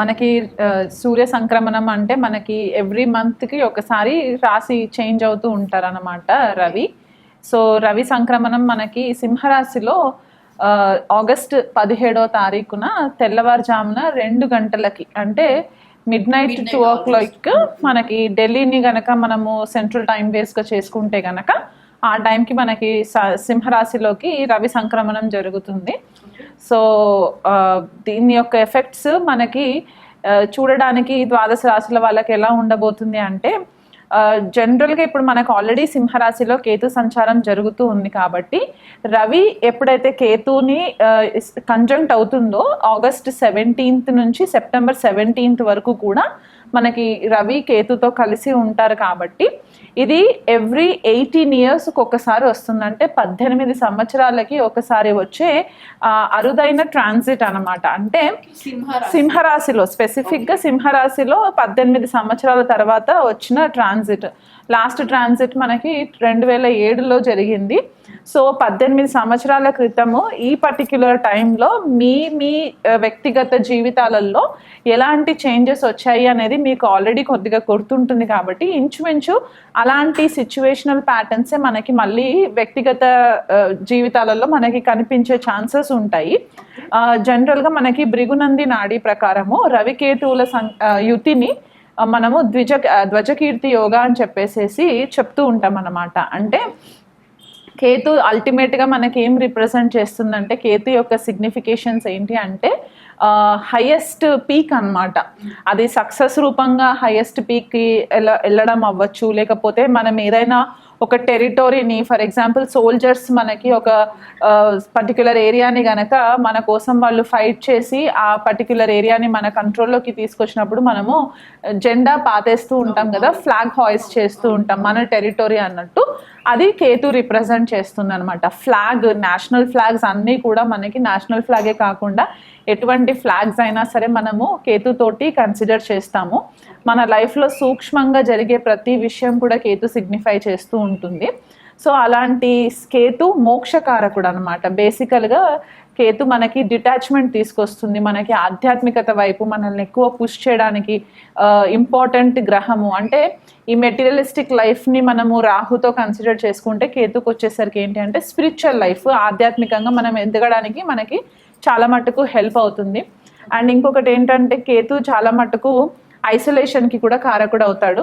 మనకి సూర్య సంక్రమణం అంటే మనకి ఎవ్రీ మంత్కి ఒకసారి రాశి చేంజ్ అవుతూ ఉంటారన్నమాట రవి. సో రవి సంక్రమణం మనకి సింహరాశిలో ఆగస్ట్ పదిహేడో తారీఖున తెల్లవారుజామున రెండు గంటలకి అంటే midnight two o'clock మనకి ఢిల్లీని గనక మనము సెంట్రల్ టైం బేస్గా చేసుకుంటే గనక ఆ టైంకి మనకి సింహరాశిలోకి రవి సంక్రమణం జరుగుతుంది. సో దీని యొక్క ఎఫెక్ట్స్ మనకి చూడడానికి ద్వాదశ రాశుల వాళ్ళకి ఎలా ఉండబోతుంది అంటే జనరల్గా ఇప్పుడు మనకు ఆల్రెడీ సింహరాశిలో కేతు సంచారం జరుగుతూ ఉంది కాబట్టి రవి ఎప్పుడైతే కేతుని కంజంక్ట్ అవుతుందో ఆగస్ట్ సెవెంటీన్త్ నుంచి సెప్టెంబర్ సెవెంటీన్త్ వరకు కూడా మనకి రవి కేతుతో కలిసి ఉంటారు కాబట్టి ఇది ఎవ్రీ ఎయిటీన్ ఇయర్స్కి ఒకసారి వస్తుంది అంటే పద్దెనిమిది సంవత్సరాలకి ఒకసారి వచ్చే అరుదైన ట్రాన్సిట్ అన్నమాట. అంటే సింహరాశిలో స్పెసిఫిక్గా సింహరాశిలో పద్దెనిమిది సంవత్సరాల తర్వాత వచ్చిన ట్రాన్సిట్ లాస్ట్ ట్రాన్సిట్ మనకి రెండు వేల ఏడులో జరిగింది. సో పద్దెనిమిది సంవత్సరాల క్రితము ఈ పర్టిక్యులర్ టైంలో మీ మీ వ్యక్తిగత జీవితాలలో ఎలాంటి చేంజెస్ వచ్చాయి అనేది మీకు ఆల్రెడీ కొద్దిగా గుర్తుంటుంది కాబట్టి ఇంచుమించు అలాంటి సిచ్యువేషనల్ ప్యాటర్న్సే మనకి మళ్ళీ వ్యక్తిగత జీవితాలలో మనకి కనిపించే ఛాన్సెస్ ఉంటాయి. జనరల్గా మనకి భృగునంది నాడి ప్రకారము రవికేతువుల సం యుతిని మనము ద్విజ ధ్వజకీర్తి యోగా అని చెప్పేసేసి చెప్తూ ఉంటాం అన్నమాట అంటే కేతు అల్టిమేట్గా మనకి ఏం రిప్రజెంట్ చేస్తుందంటే కేతు యొక్క సిగ్నిఫికేషన్స్ ఏంటి అంటే హయ్యెస్ట్ పీక్ అన్నమాట. అది సక్సెస్ రూపంగా హయెస్ట్ పీక్కి వెళ్ళ వెళ్ళడం అవ్వచ్చు. లేకపోతే మనం ఏదైనా ఒక టెరిటరీని ఫర్ ఎగ్జాంపుల్ సోల్జర్స్ మనకి ఒక పర్టికులర్ ఏరియాని గనక మన కోసం వాళ్ళు ఫైట్ చేసి ఆ పర్టికులర్ ఏరియాని మన కంట్రోల్లోకి తీసుకొచ్చినప్పుడు మనము జెండా పాతేస్తూ ఉంటాం కదా ఫ్లాగ్ హాయిస్ చేస్తూ ఉంటాం మన టెరిటరీ అన్నట్టు. అది కేతు రిప్రజెంట్ చేస్తుంది అనమాట ఫ్లాగ్ నేషనల్ ఫ్లాగ్స్ అన్నీ కూడా మనకి నేషనల్ ఫ్లాగే కాకుండా ఎటువంటి ఫ్లాగ్స్ అయినా సరే మనము కేతుతోటి కన్సిడర్ చేస్తాము. మన లైఫ్లో సూక్ష్మంగా జరిగే ప్రతి విషయం కూడా కేతు సిగ్నిఫై చేస్తూ ఉంటుంది. సో అలాంటి కేతు మోక్షకారకుడు అనమాట బేసికల్గా కేతు మనకి డిటాచ్మెంట్ తీసుకొస్తుంది. మనకి ఆధ్యాత్మికత వైపు మనల్ని ఎక్కువ పుష్ చేయడానికి ఇంపార్టెంట్ గ్రహము. అంటే ఈ మెటీరియలిస్టిక్ లైఫ్ని మనము రాహుతో కన్సిడర్ చేసుకుంటే కేతుకు వచ్చేసరికి ఏంటి అంటే స్పిరిచువల్ లైఫ్. ఆధ్యాత్మికంగా మనం ఎదగడానికి మనకి చాలా మటుకు హెల్ప్ అవుతుంది. అండ్ ఇంకొకటి ఏంటంటే కేతు చాలా మటుకు ఐసోలేషన్కి కూడా కారకుడు అవుతాడు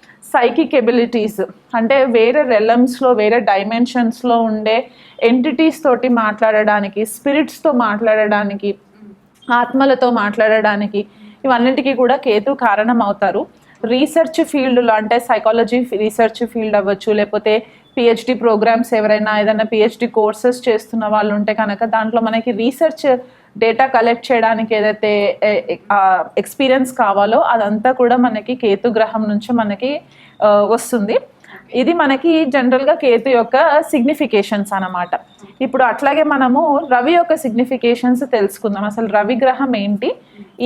సైకిక్ ఎబిలిటీస్ అంటే వేరే రెలమ్స్లో వేరే డైమెన్షన్స్లో ఉండే ఎంటిటీస్ తోటి మాట్లాడడానికి స్పిరిట్స్తో మాట్లాడడానికి ఆత్మలతో మాట్లాడడానికి ఇవన్నిటికీ కూడా కేతు కారణం అవుతారు రీసెర్చ్ ఫీల్డ్లో అంటే సైకాలజీ రీసెర్చ్ ఫీల్డ్ అవ్వచ్చు లేకపోతే పిహెచ్డి ప్రోగ్రామ్స్ ఎవరైనా ఏదైనా పిహెచ్డి కోర్సెస్ చేస్తున్న వాళ్ళు ఉంటే కనుక దాంట్లో మనకి రీసెర్చ్ డేటా కలెక్ట్ చేయడానికి ఏదైతే ఎక్స్పీరియన్స్ కావాలో అదంతా కూడా మనకి కేతు గ్రహం నుంచి మనకి వస్తుంది. ఇది మనకి జనరల్గా కేతు యొక్క సిగ్నిఫికేషన్స్ అన్నమాట. ఇప్పుడు అట్లాగే మనము రవి యొక్క సిగ్నిఫికేషన్స్ తెలుసుకుందాం. అసలు రవి గ్రహం ఏంటి?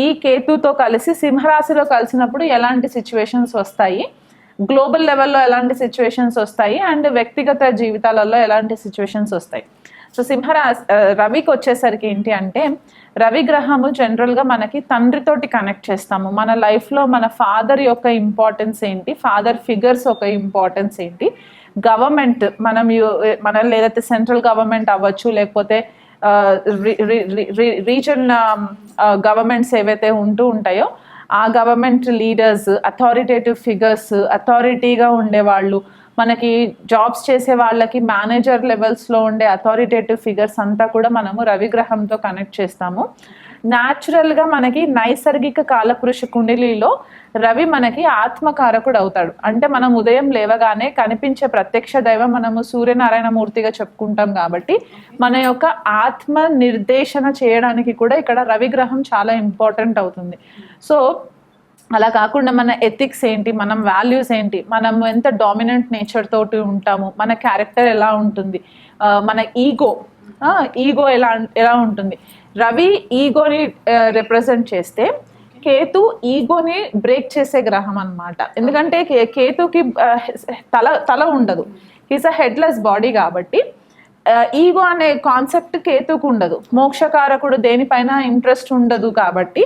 ఈ కేతుతో కలిసి సింహరాశిలో కలిసినప్పుడు ఎలాంటి సిచ్యువేషన్స్ వస్తాయి? గ్లోబల్ లెవెల్లో ఎలాంటి సిచ్యువేషన్స్ వస్తాయి? అండ్ వ్యక్తిగత జీవితాలలో ఎలాంటి సిచ్యువేషన్స్ వస్తాయి? సో సింహరాశి రవికి వచ్చేసరికి ఏంటి అంటే రవి గ్రహము జనరల్గా మనకి తండ్రితోటి కనెక్ట్ చేస్తాము. మన లైఫ్లో మన ఫాదర్ యొక్క ఇంపార్టెన్స్ ఏంటి ఫాదర్ ఫిగర్స్ ఒక ఇంపార్టెన్స్ ఏంటి గవర్నమెంట్ మనం మనం మన సెంట్రల్ గవర్నమెంట్ అవ్వచ్చు లేకపోతే రీజన్ గవర్నమెంట్స్ ఏవైతే ఉంటూ ఉంటాయో ఆ గవర్నమెంట్ లీడర్స్ అథారిటేటివ్ ఫిగర్స్ అథారిటీగా ఉండేవాళ్ళు మనకి జాబ్స్ చేసే వాళ్ళకి మేనేజర్ లెవెల్స్లో ఉండే అథారిటేటివ్ ఫిగర్స్ అంతా కూడా మనము రవిగ్రహంతో కనెక్ట్ చేస్తాము. న్యాచురల్గా మనకి నైసర్గిక కాలపురుష కుండలిలో రవి మనకి ఆత్మకారకుడు అవుతాడు. అంటే మనం ఉదయం లేవగానే కనిపించే ప్రత్యక్ష దైవం మనము సూర్యనారాయణ మూర్తిగా చెప్పుకుంటాం కాబట్టి మన యొక్క ఆత్మ నిర్దేశన చేయడానికి కూడా ఇక్కడ రవిగ్రహం చాలా ఇంపార్టెంట్ అవుతుంది. సో అలా కాకుండా మన ఎథిక్స్ ఏంటి మనం వాల్యూస్ ఏంటి మనం ఎంత డామినెంట్ నేచర్ తోటి ఉంటాము మన క్యారెక్టర్ ఎలా ఉంటుంది మన ఈగో ఈగో ఎలా ఎలా ఉంటుంది. రవి ఈగోని రిప్రజెంట్ చేస్తే కేతు ఈగోని బ్రేక్ చేసే గ్రహం అన్నమాట. ఎందుకంటే కే- కేతుకి తల తల ఉండదు. హీస్ అ హెడ్లెస్ బాడీ కాబట్టి ఈగో అనే కాన్సెప్ట్ కేతుకు ఉండదు. మోక్షకారకుడు దేనిపైన ఇంట్రెస్ట్ ఉండదు కాబట్టి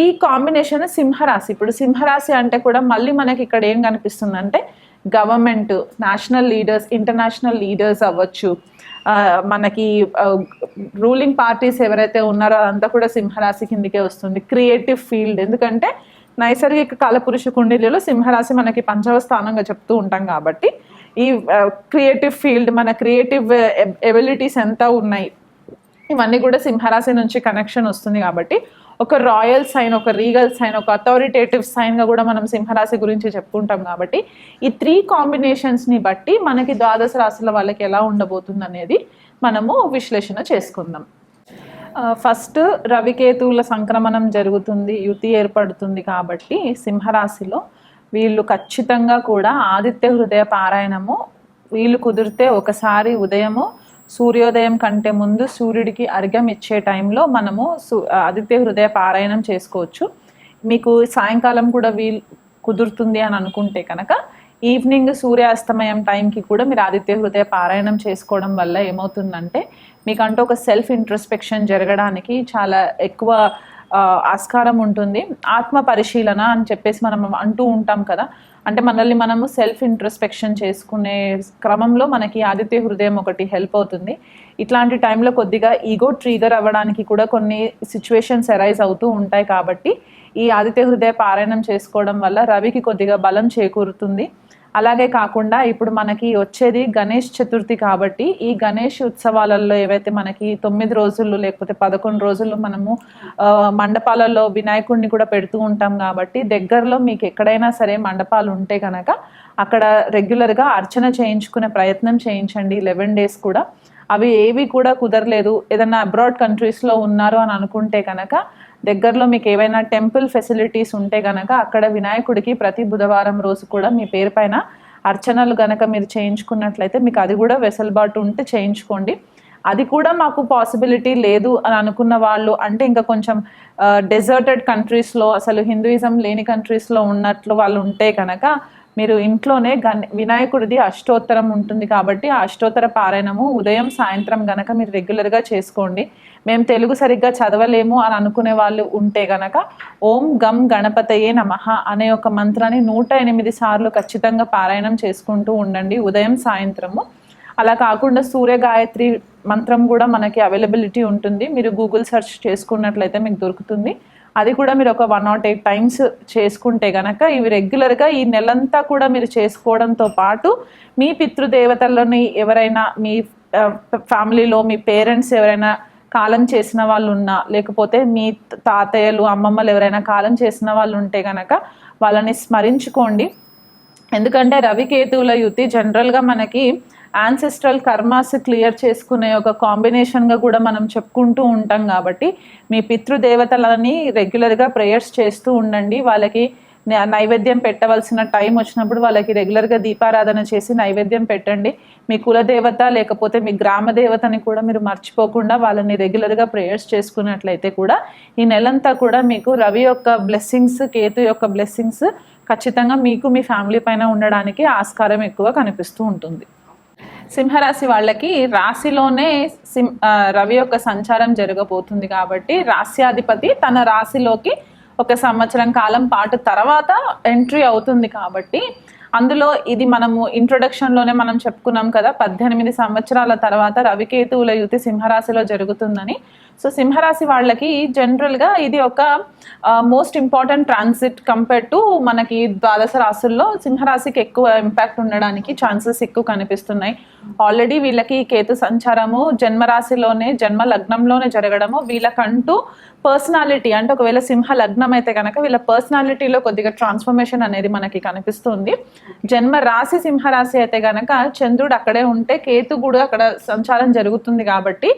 ఈ కాంబినేషన్ సింహరాశి. ఇప్పుడు సింహరాశి అంటే కూడా మళ్ళీ మనకి ఇక్కడ ఏం కనిపిస్తుంది అంటే government national leaders international leaders అవ్వచ్చు. మనకి రూలింగ్ పార్టీస్ ఎవరైతే ఉన్నారో అదంతా కూడా సింహరాశి కిందకే వస్తుంది. Creative field. ఎందుకంటే నైసర్గిక కాలపురుషు కుండలిలో సింహరాశి మనకి పంచవ స్థానంగా చెప్తూ ఉంటాం కాబట్టి ఈ క్రియేటివ్ ఫీల్డ్ మన క్రియేటివ్ ఎబిలిటీస్ ఎంత ఉన్నాయి ఇవన్నీ కూడా సింహరాశి నుంచి కనెక్షన్ వస్తుంది కాబట్టి ఒక రాయల్ సైన్ ఒక రీగల్ సైన్ ఒక అథారిటేటివ్ సైన్గా కూడా మనం సింహరాశి గురించి చెప్పుకుంటాం కాబట్టి ఈ త్రీ కాంబినేషన్స్ని బట్టి మనకి ద్వాదశ రాశుల వాళ్ళకి ఎలా ఉండబోతుంది అనేది మనము విశ్లేషణ చేసుకుందాం. ఫస్ట్ రవికేతువుల సంక్రమణం జరుగుతుంది యుతి ఏర్పడుతుంది కాబట్టి సింహరాశిలో వీళ్ళు ఖచ్చితంగా కూడా ఆదిత్య హృదయ పారాయణము వీళ్ళు కుదిరితే ఒకసారి ఉదయము సూర్యోదయం కంటే ముందు సూర్యుడికి అర్ఘ్యం ఇచ్చే టైంలో మనము ఆదిత్య హృదయ పారాయణం చేసుకోవచ్చు. మీకు సాయంకాలం కూడా వీలు కుదురుతుంది అని అనుకుంటే కనుక ఈవినింగ్ సూర్యాస్తమయం టైంకి కూడా మీరు ఆదిత్య హృదయ పారాయణం చేసుకోవడం వల్ల ఏమవుతుందంటే మీకంటూ ఒక సెల్ఫ్ ఇంట్రస్పెక్షన్ జరగడానికి చాలా ఎక్కువ ఆస్కారం ఉంటుంది. ఆత్మ పరిశీలన అని చెప్పేసి మనం అంటూ ఉంటాం కదా. అంటే మనల్ని మనము సెల్ఫ్ ఇంట్రస్పెక్షన్ చేసుకునే క్రమంలో మనకి ఆదిత్య హృదయం ఒకటి హెల్ప్ అవుతుంది. ఇట్లాంటి టైంలో కొద్దిగా ఈగో ట్రీగర్ అవ్వడానికి కూడా కొన్ని సిచ్యువేషన్స్ అరైజ్ అవుతూ ఉంటాయి కాబట్టి ఈ ఆదిత్య హృదయ పారాయణం చేసుకోవడం వల్ల రవికి కొద్దిగా బలం చేకూరుతుంది. అలాగే కాకుండా ఇప్పుడు మనకి వచ్చేది గణేష్ చతుర్థి కాబట్టి ఈ గణేష్ ఉత్సవాలలో ఏవైతే మనకి తొమ్మిది రోజులు లేకపోతే పదకొండు రోజులు మనము మండపాలలో వినాయకుడిని కూడా పెడుతూ ఉంటాం కాబట్టి దగ్గరలో మీకు ఎక్కడైనా సరే మండపాలు ఉంటే కనుక అక్కడ రెగ్యులర్గా అర్చన చేయించుకునే ప్రయత్నం చేయించండి లెవెన్ డేస్ కూడా. అవి ఏవి కూడా కుదరలేదు. ఏదైనా అబ్రాడ్ కంట్రీస్లో ఉన్నారు అని అనుకుంటే కనుక దగ్గరలో మీకు ఏవైనా టెంపుల్ ఫెసిలిటీస్ ఉంటే గనక అక్కడ వినాయకుడికి ప్రతి బుధవారం రోజు కూడా మీ పేరు పైన అర్చనలు గనక మీరు చేయించుకున్నట్లయితే మీకు అది కూడా వెసులుబాటు ఉంటే చేయించుకోండి. అది కూడా మాకు పాసిబిలిటీ లేదు అని అనుకున్న వాళ్ళు అంటే ఇంకా కొంచెం డెజర్టెడ్ కంట్రీస్లో అసలు హిందూయిజం లేని కంట్రీస్లో ఉన్నట్లు వాళ్ళు ఉంటే కనుక మీరు ఇంట్లోనే గన్ వినాయకుడిది అష్టోత్తరం ఉంటుంది కాబట్టి ఆ అష్టోత్తర పారాయణము ఉదయం సాయంత్రం గనక మీరు రెగ్యులర్గా చేసుకోండి. మేము తెలుగు సరిగ్గా చదవలేము అని అనుకునే వాళ్ళు ఉంటే గనక ఓం గం గణపతయే నమః అనే ఒక మంత్రాన్ని నూట ఎనిమిది సార్లు ఖచ్చితంగా పారాయణం చేసుకుంటూ ఉండండి ఉదయం సాయంత్రము. అలా కాకుండా సూర్య గాయత్రి మంత్రం కూడా మనకి అవైలబిలిటీ ఉంటుంది. మీరు గూగుల్ సెర్చ్ చేసుకున్నట్లయితే మీకు దొరుకుతుంది. అది కూడా మీరు ఒక వన్ నాట్ ఎయిట్ టైమ్స్ చేసుకుంటే గనక ఇవి రెగ్యులర్గా ఈ నెలంతా కూడా మీరు చేసుకోవడంతో పాటు మీ పితృదేవతలని ఎవరైనా మీ ఫ్యామిలీలో మీ పేరెంట్స్ ఎవరైనా కాలం చేసిన వాళ్ళు ఉన్నా లేకపోతే మీ తాతయ్యలు అమ్మమ్మలు ఎవరైనా కాలం చేసిన వాళ్ళు ఉంటే గనక వాళ్ళని స్మరించుకోండి. ఎందుకంటే రవికేతువుల యుతి జనరల్గా మనకి యాన్సెస్ట్రల్ కర్మాస్ క్లియర్ చేసుకునే ఒక కాంబినేషన్గా కూడా మనం చెప్పుకుంటూ ఉంటాం కాబట్టి మీ పితృదేవతలని రెగ్యులర్గా ప్రేయర్స్ చేస్తూ ఉండండి. వాళ్ళకి నైవేద్యం పెట్టవలసిన టైం వచ్చినప్పుడు వాళ్ళకి రెగ్యులర్గా దీపారాధన చేసి నైవేద్యం పెట్టండి. మీ కులదేవత లేకపోతే మీ గ్రామ దేవతని కూడా మీరు మర్చిపోకుండా వాళ్ళని రెగ్యులర్గా ప్రేయర్స్ చేసుకున్నట్లయితే కూడా ఈ నెలంతా కూడా మీకు రవి యొక్క బ్లెస్సింగ్స్ కేతు యొక్క బ్లెస్సింగ్స్ ఖచ్చితంగా మీకు మీ ఫ్యామిలీ పైన ఉండడానికి ఆస్కారం ఎక్కువ కనిపిస్తూ ఉంటుంది. సింహరాశి వాళ్ళకి రాశిలోనే సిం రవి యొక్క సంచారం జరగబోతుంది కాబట్టి రాశ్యాధిపతి తన రాశిలోకి ఒక సంవత్సరం కాలం పాటు తర్వాత ఎంట్రీ అవుతుంది కాబట్టి అందులో ఇది మనము ఇంట్రొడక్షన్లోనే మనం చెప్పుకున్నాం కదా పద్దెనిమిది సంవత్సరాల తర్వాత రవికేతువుల యుతి సింహరాశిలో జరుగుతుందని. సో సింహరాశి వాళ్ళకి జనరల్గా ఇది ఒక most important transit compare to మనకి ద్వాదశ రాశుల్లో సింహరాశికి ఎక్కువ ఇంపాక్ట్ ఉండడానికి ఛాన్సెస్ ఎక్కువ కనిపిస్తున్నాయి. ఆల్రెడీ వీళ్ళకి కేతు సంచారము జన్మరాశిలోనే జన్మ లగ్నంలోనే జరగడము వీళ్ళకంటూ పర్సనాలిటీ అంటే ఒకవేళ సింహ లగ్నం అయితే కనుక వీళ్ళ పర్సనాలిటీలో కొద్దిగా ట్రాన్స్ఫర్మేషన్ అనేది మనకి కనిపిస్తుంది. జన్మ రాశి సింహరాశి అయితే కనుక చంద్రుడు అక్కడే ఉంటే కేతు కూడా అక్కడ సంచారం జరుగుతుంది కాబట్టి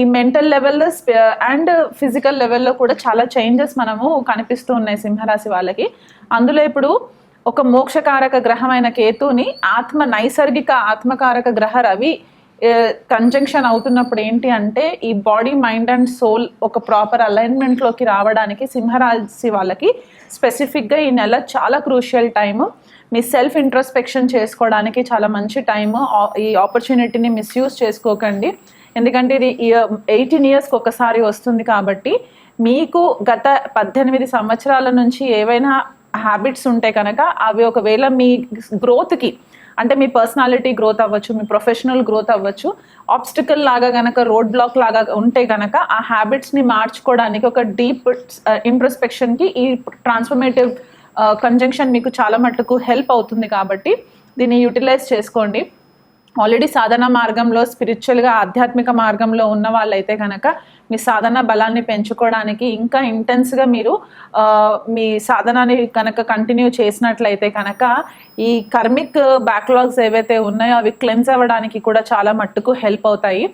ఈ మెంటల్ లెవెల్ అండ్ ఫిజికల్ లెవెల్లో కూడా చాలా చేంజెస్ మనము కనిపిస్తూ ఉన్నాయి సింహరాశి వాళ్ళకి. అందులో ఇప్పుడు ఒక మోక్షకారక గ్రహమైన కేతుని ఆత్మ నైసర్గిక ఆత్మకారక గ్రహ రవి కంజంక్షన్ అవుతున్నప్పుడు ఏంటి అంటే ఈ బాడీ మైండ్ అండ్ సోల్ ఒక ప్రాపర్ అలైన్మెంట్లోకి రావడానికి సింహరాశి వాళ్ళకి స్పెసిఫిక్గా ఈ నెల చాలా క్రూషియల్ టైము మీ సెల్ఫ్ ఇంట్రస్పెక్షన్ చేసుకోవడానికి చాలా మంచి టైము ఈ ఆపర్చునిటీని మిస్యూజ్ చేసుకోకండి. ఎందుకంటే ఇది ఎయిటీన్ ఇయర్స్కి ఒకసారి వస్తుంది కాబట్టి మీకు గత పద్దెనిమిది సంవత్సరాల నుంచి ఏవైనా హ్యాబిట్స్ ఉంటే కనుక అవి ఒకవేళ మీ గ్రోత్కి అంటే మీ పర్సనాలిటీ గ్రోత్ అవ్వచ్చు మీ ప్రొఫెషనల్ గ్రోత్ అవ్వచ్చు ఆబ్స్టికల్ లాగా గనక రోడ్ బ్లాక్ లాగా ఉంటే గనక ఆ హ్యాబిట్స్ని మార్చుకోవడానికి ఒక డీప్ ఇంట్రస్పెక్షన్కి uh, ఈ ట్రాన్స్ఫర్మేటివ్ కంజంక్షన్ uh, మీకు చాలా మట్టుకు హెల్ప్ అవుతుంది కాబట్టి దీన్ని యూటిలైజ్ చేసుకోండి. ఆల్రెడీ సాధన మార్గంలో స్పిరిచువల్గా ఆధ్యాత్మిక మార్గంలో ఉన్న వాళ్ళైతే కనుక మీ సాధన బలాన్ని పెంచుకోవడానికి ఇంకా ఇంటెన్స్గా మీరు మీ సాధనాన్ని కనుక కంటిన్యూ చేసినట్లయితే కనుక ఈ కర్మిక్ బ్యాక్లాగ్స్ ఏవైతే ఉన్నాయో అవి క్లెన్స్ అవ్వడానికి కూడా చాలా మట్టుకు హెల్ప్ అవుతాయి.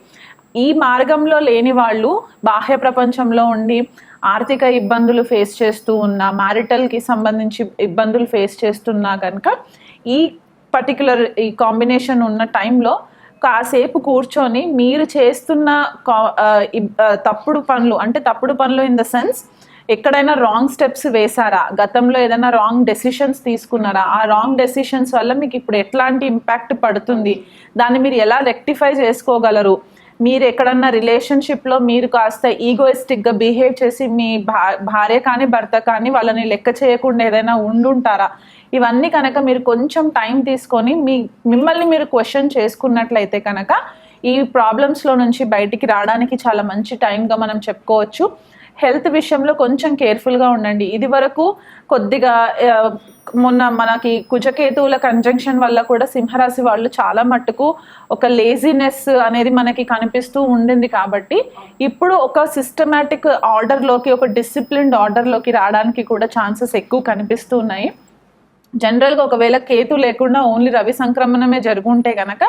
ఈ మార్గంలో లేని వాళ్ళు బాహ్య ప్రపంచంలో ఉండి ఆర్థిక ఇబ్బందులు ఫేస్ చేస్తూ ఉన్న మ్యారిటల్కి సంబంధించి ఇబ్బందులు ఫేస్ చేస్తున్నా కనుక ఈ పర్టికులర్ ఈ కాంబినేషన్ ఉన్న టైంలో కాసేపు కూర్చొని మీరు చేస్తున్న తప్పుడు పనులు అంటే తప్పుడు పనులు ఇన్ ద సెన్స్ ఎక్కడైనా రాంగ్ స్టెప్స్ వేశారా? గతంలో ఏదైనా రాంగ్ డెసిషన్స్ తీసుకున్నారా? ఆ రాంగ్ డెసిషన్స్ వల్ల మీకు ఇప్పుడు ఎట్లాంటి ఇంపాక్ట్ పడుతుంది? దాన్ని మీరు ఎలా రెక్టిఫై చేసుకోగలరు? మీరు ఎక్కడన్నా రిలేషన్షిప్లో మీరు కాస్త ఈగోయిస్టిక్గా బిహేవ్ చేసి మీ భార్య కానీ భర్త కానీ వాళ్ళని లెక్క చేయకుండా ఏదైనా ఉండుంటారా? ఇవన్నీ కనుక మీరు కొంచెం టైం తీసుకొని మీ మిమ్మల్ని మీరు క్వశ్చన్ చేసుకున్నట్లయితే కనుక ఈ ప్రాబ్లమ్స్లో నుంచి బయటికి రావడానికి చాలా మంచి టైంగా మనం చెప్పుకోవచ్చు. హెల్త్ విషయంలో కొంచెం కేర్ఫుల్గా ఉండండి. ఇది వరకు కొద్దిగా మొన్న మనకి కుజకేతువుల కంజంక్షన్ వల్ల కూడా సింహరాశి వాళ్ళు చాలా మట్టుకు ఒక లేజినెస్ అనేది మనకి కనిపిస్తూ ఉండింది కాబట్టి ఇప్పుడు ఒక సిస్టమేటిక్ ఆర్డర్లోకి ఒక డిసిప్లిన్డ్ ఆర్డర్లోకి రావడానికి కూడా ఛాన్సెస్ ఎక్కువ కనిపిస్తూ ఉన్నాయి. జనరల్గా ఒకవేళ కేతు లేకుండా ఓన్లీ రవి సంక్రమణమే జరుగుంటే కనుక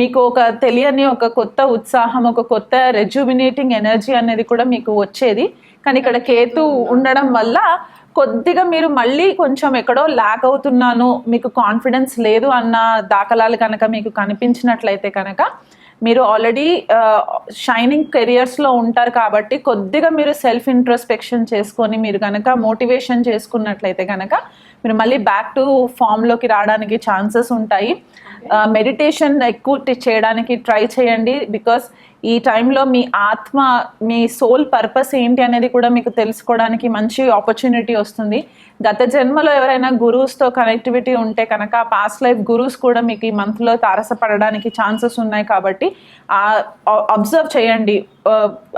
మీకు ఒక తెలియని ఒక కొత్త ఉత్సాహం ఒక కొత్త రెజ్యూమినేటింగ్ ఎనర్జీ అనేది కూడా మీకు వచ్చేది. కానీ ఇక్కడ కేతు ఉండడం వల్ల కొద్దిగా మీరు మళ్ళీ కొంచెం ఎక్కడో ల్యాక్ అవుతున్నాను మీకు కాన్ఫిడెన్స్ లేదు అన్న దాఖలాలు కనుక మీకు కనిపించినట్లయితే కనుక మీరు ఆల్రెడీ షైనింగ్ కెరియర్స్లో ఉంటారు కాబట్టి కొద్దిగా మీరు సెల్ఫ్ ఇంట్రోస్పెక్షన్ చేసుకొని మీరు కనుక మోటివేషన్ చేసుకున్నట్లయితే కనుక మీరు మళ్ళీ బ్యాక్ టు ఫామ్లోకి రావడానికి ఛాన్సెస్ ఉంటాయి. మెడిటేషన్ ఎక్కువ చేయడానికి ట్రై చేయండి బికాస్ ఈ టైంలో మీ ఆత్మ మీ సోల్ పర్పస్ ఏంటి అనేది కూడా మీకు తెలుసుకోవడానికి మంచి ఆపర్చునిటీ వస్తుంది. గత జన్మలో ఎవరైనా గురువుస్తో కనెక్టివిటీ ఉంటే కనుక పాస్ట్ లైఫ్ గురువుస్ కూడా మీకు ఈ మంత్లో తారసపడడానికి ఛాన్సెస్ ఉన్నాయి కాబట్టి అబ్జర్వ్ చేయండి.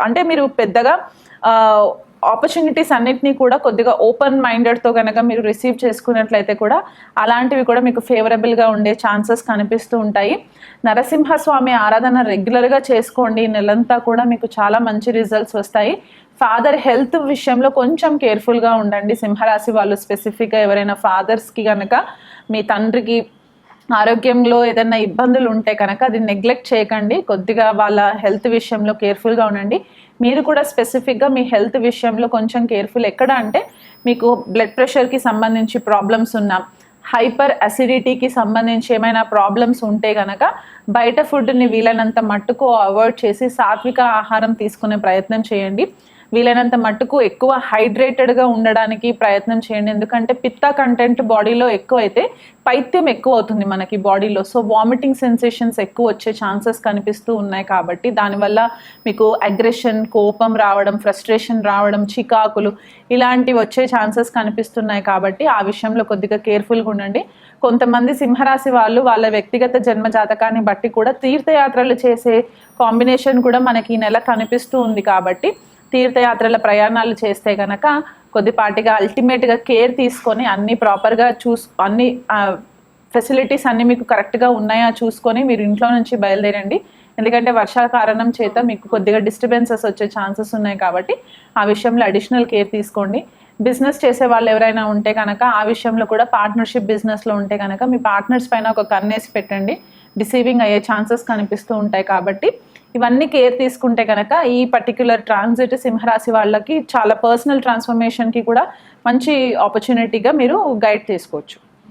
అంటే మీరు పెద్దగా ఆపర్చునిటీస్ అన్నిటినీ కూడా కొద్దిగా ఓపెన్ మైండెడ్తో కనుక మీరు రిసీవ్ చేసుకున్నట్లయితే కూడా అలాంటివి కూడా మీకు ఫేవరబుల్గా ఉండే ఛాన్సెస్ కనిపిస్తూ ఉంటాయి. నరసింహస్వామి ఆరాధన రెగ్యులర్గా చేసుకోండి. నెలంతా కూడా మీకు చాలా మంచి రిజల్ట్స్ వస్తాయి. ఫాదర్ హెల్త్ విషయంలో కొంచెం కేర్ఫుల్గా ఉండండి. సింహరాశి వాళ్ళు స్పెసిఫిక్గా ఎవరైనా ఫాదర్స్కి కనుక మీ తండ్రికి ఆరోగ్యంలో ఏదైనా ఇబ్బందులు ఉంటే కనుక అది నెగ్లెక్ట్ చేయకండి. కొద్దిగా వాళ్ళ హెల్త్ విషయంలో కేర్ఫుల్గా ఉండండి. మీరు కూడా స్పెసిఫిక్గా మీ హెల్త్ విషయంలో కొంచెం కేర్ఫుల్ ఎక్కడ అంటే మీకు బ్లడ్ ప్రెషర్కి సంబంధించి ప్రాబ్లమ్స్ ఉన్నా హైపర్ అసిడిటీకి సంబంధించి ఏమైనా ప్రాబ్లమ్స్ ఉంటే కనుక బయట ఫుడ్ని వీలైనంత మట్టుకు అవాయిడ్ చేసి సాత్విక ఆహారం తీసుకునే ప్రయత్నం చేయండి. వీలైనంత మట్టుకు ఎక్కువ హైడ్రేటెడ్గా ఉండడానికి ప్రయత్నం చేయండి. ఎందుకంటే పిత్త కంటెంట్ బాడీలో ఎక్కువ అయితే పైత్యం ఎక్కువ అవుతుంది మనకి బాడీలో. సో వామిటింగ్ సెన్సేషన్స్ ఎక్కువ వచ్చే ఛాన్సెస్ కనిపిస్తూ ఉన్నాయి కాబట్టి దానివల్ల మీకు అగ్రెషన్ కోపం రావడం ఫ్రస్ట్రేషన్ రావడం చికాకులు ఇలాంటివి వచ్చే ఛాన్సెస్ కనిపిస్తున్నాయి కాబట్టి ఆ విషయంలో కొద్దిగా కేర్ఫుల్గా ఉండండి. కొంతమంది సింహరాశి వాళ్ళు వాళ్ళ వ్యక్తిగత జన్మ జాతకాన్ని బట్టి కూడా తీర్థయాత్రలు చేసే కాంబినేషన్ కూడా మనకి ఈ నెల కనిపిస్తూ ఉంది కాబట్టి తీర్థయాత్రల ప్రయాణాలు చేస్తే కనుక కొద్దిపాటిగా అల్టిమేట్గా కేర్ తీసుకొని అన్ని ప్రాపర్గా చూస్ అన్ని ఫెసిలిటీస్ అన్నీ మీకు కరెక్ట్గా ఉన్నాయా చూసుకొని మీరు ఇంట్లో నుంచి బయలుదేరండి. ఎందుకంటే వర్షాల కారణం చేత మీకు కొద్దిగా డిస్టర్బెన్సెస్ వచ్చే ఛాన్సెస్ ఉన్నాయి కాబట్టి ఆ విషయంలో అడిషనల్ కేర్ తీసుకోండి. బిజినెస్ చేసే వాళ్ళు ఎవరైనా ఉంటే కనుక ఆ విషయంలో కూడా పార్ట్నర్షిప్ బిజినెస్లో ఉంటే కనుక మీ పార్ట్నర్స్ పైన ఒక కన్నేసి పెట్టండి. డిసీవింగ్ అయ్యే ఛాన్సెస్ కనిపిస్తూ ఉంటాయి కాబట్టి ఇవన్నీ కేర్ తీసుకుంటే కనుక ఈ పర్టిక్యులర్ ట్రాన్సిట్ సింహరాశి వాళ్ళకి చాలా పర్సనల్ ట్రాన్స్ఫర్మేషన్కి కూడా మంచి ఆపర్చునిటీగా మీరు గైడ్ చేసుకోవచ్చు